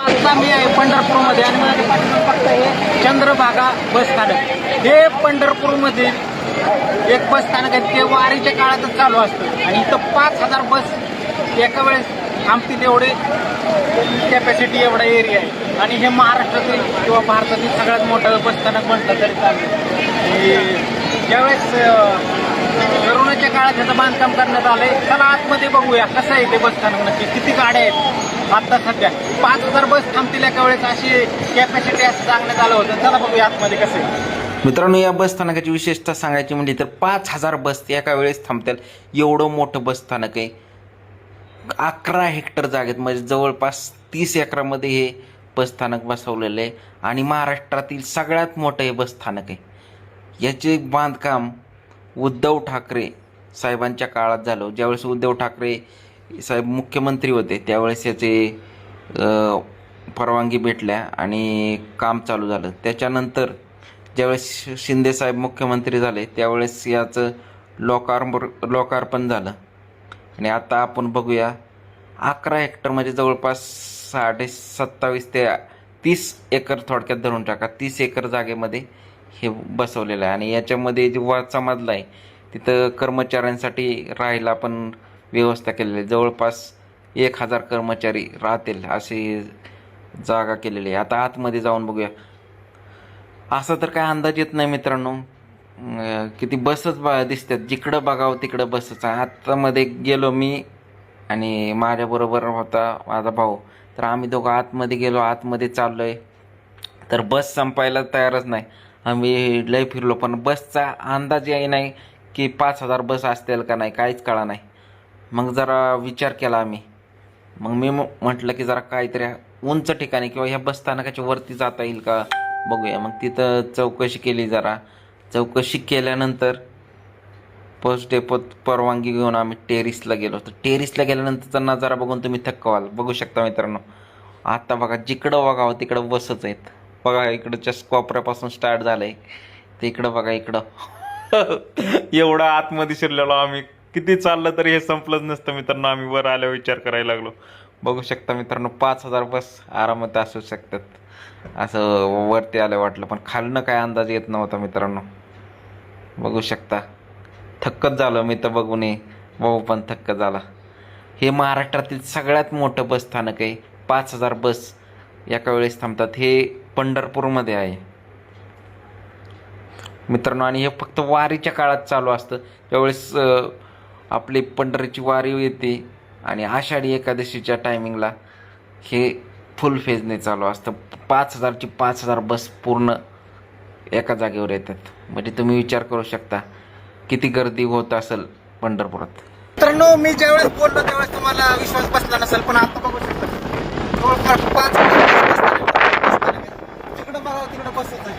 आता मी आहे पंढरपूरमध्ये आणि माझ्या पाठीमागे फक्त हे चंद्रभागा बस स्थानक हे पंढरपूरमध्ये एक बस स्थानक आहे ते वारीच्या काळातच चालू असतं. आणि इथं पाच हजार बस एका वेळेस थांबतील एवढे कॅपॅसिटी एवढा एरिया आहे. आणि हे महाराष्ट्रातील किंवा भारतातील सगळ्यात मोठं बस स्थानक म्हटलं तरी चालेल. ज्यावेळेस अं, काळात ह्याचं बांधकाम करण्यात आलंय. चला आतमध्ये बघूया. कसं आहे ते बस स्थानक नक्की? किती गाड्या आहेत? आता सध्या पाच हजार बस थांबतील एका वेळेस अशी कॅपॅसिटी असं सांगण्यात आलं होतं. चला बघूया आतमध्ये कसं आहे. मित्रांनो या बस स्थानकाची विशेषता सांगायची म्हणजे तर पाच हजार बस एका वेळेस थांबतील. एवढं मोठं बस स्थानक आहे. अकरा हेक्टर जागेत म्हणजे जवळपास तीस एकरामध्ये हे बसस्थानक बसवलेलं आहे. आणि महाराष्ट्रातील सगळ्यात मोठं हे बसस्थानक आहे. याचे बांधकाम उद्धव ठाकरे साहेबांच्या काळात झालं. ज्यावेळेस उद्धव ठाकरे साहेब मुख्यमंत्री होते त्यावेळेस याचे परवानगी भेटल्या आणि काम चालू झालं. त्याच्यानंतर ज्यावेळेस शिंदे साहेब मुख्यमंत्री झाले त्यावेळेस याचं लोकार्म लोकार्पण झालं. आणि आता आपण बघूया अकरा हेक्टर म्हणजे जवळपास साडे सत्तावीस ते तीस एकर थोडक्यात धरून टाका. तीस एकर जागेमध्ये हे बसवलेलं आहे. आणि याच्यामध्ये जे वरचा समाजला आहे तिथं कर्मचाऱ्यांसाठी राहायला पण व्यवस्था केलेली आहे. जवळपास एक हजार कर्मचारी राहतील अशी जागा केलेली आहे. आता आतमध्ये जाऊन बघूया. असा तर काय अंदाज येत नाही मित्रांनो. किती बसच बा दिसतात. जिकडं बघावं तिकडं बसच आहे. आतमध्ये गेलो मी आणि माझ्याबरोबर होता माझा भाऊ. तर आम्ही दोघं आतमध्ये गेलो. आतमध्ये चाललो आहे तर बस संपायला तयारच नाही. आम्ही लय फिरलो पण बसचा अंदाज याही नाही. की पाच हजार बस असतील का नाही काहीच कळा नाही. मग जरा विचार केला आम्ही. मग मी म- म्हटलं की जरा काहीतरी उंच ठिकाणी किंवा ह्या बस स्थानकाच्या वरती जाता येईल का बघूया. मग तिथं चौकशी केली जरा. चौकशी केल्यानंतर बस डेपोत परवानगी घेऊन आम्ही टेरिसला गेलो तर टेरिसला गेल्यानंतरचा नजारा बघून तुम्ही थक्क व्हाल बघू शकता मित्रांनो. आता बघा जिकडं बघावं तिकडं बसच आहेत. बघा इकडच्या कोपऱ्यापासून स्टार्ट झालं ते इकडं बघा इकडं. एवढं आतमध्ये शिरलेलो आम्ही. किती चाललं तरी हे संपलंच नसतं मित्रांनो. आम्ही वर आल्यावर विचार करायला लागलो. बघू शकता मित्रांनो पाच हजार बस आरामात असू शकतात. असं वरती आलं वाटलं पण खालनं काय अंदाज येत नव्हता मित्रांनो. बघू शकता. थक्कच झालं मी तर बघू नये भाऊ पण थक्क झाला. हे महाराष्ट्रातील सगळ्यात मोठं बस स्थानक आहे. पाच हजार बस एका वेळेस थांबतात. हे पंढरपूरमध्ये आहे. मित्रांनो आणि हे फक्त वारीच्या काळात चालू असतं. त्यावेळेस आपली पंढरीची वारी येते आणि आषाढी एकादशीच्या टायमिंगला हे फुल फेजने चालू असतं. पाच हजारची पाच हजार बस पूर्ण एका जागेवर येतात. म्हणजे तुम्ही विचार करू शकता किती गर्दी होत असेल पंढरपुरात. मित्रांनो मी ज्यावेळेस बोललो त्यावेळेस तुम्हाला विश्वास बसला नसेल पण आता बघू शकता जवळपास पाच तिकडं बघावं तिकडं बसच आहे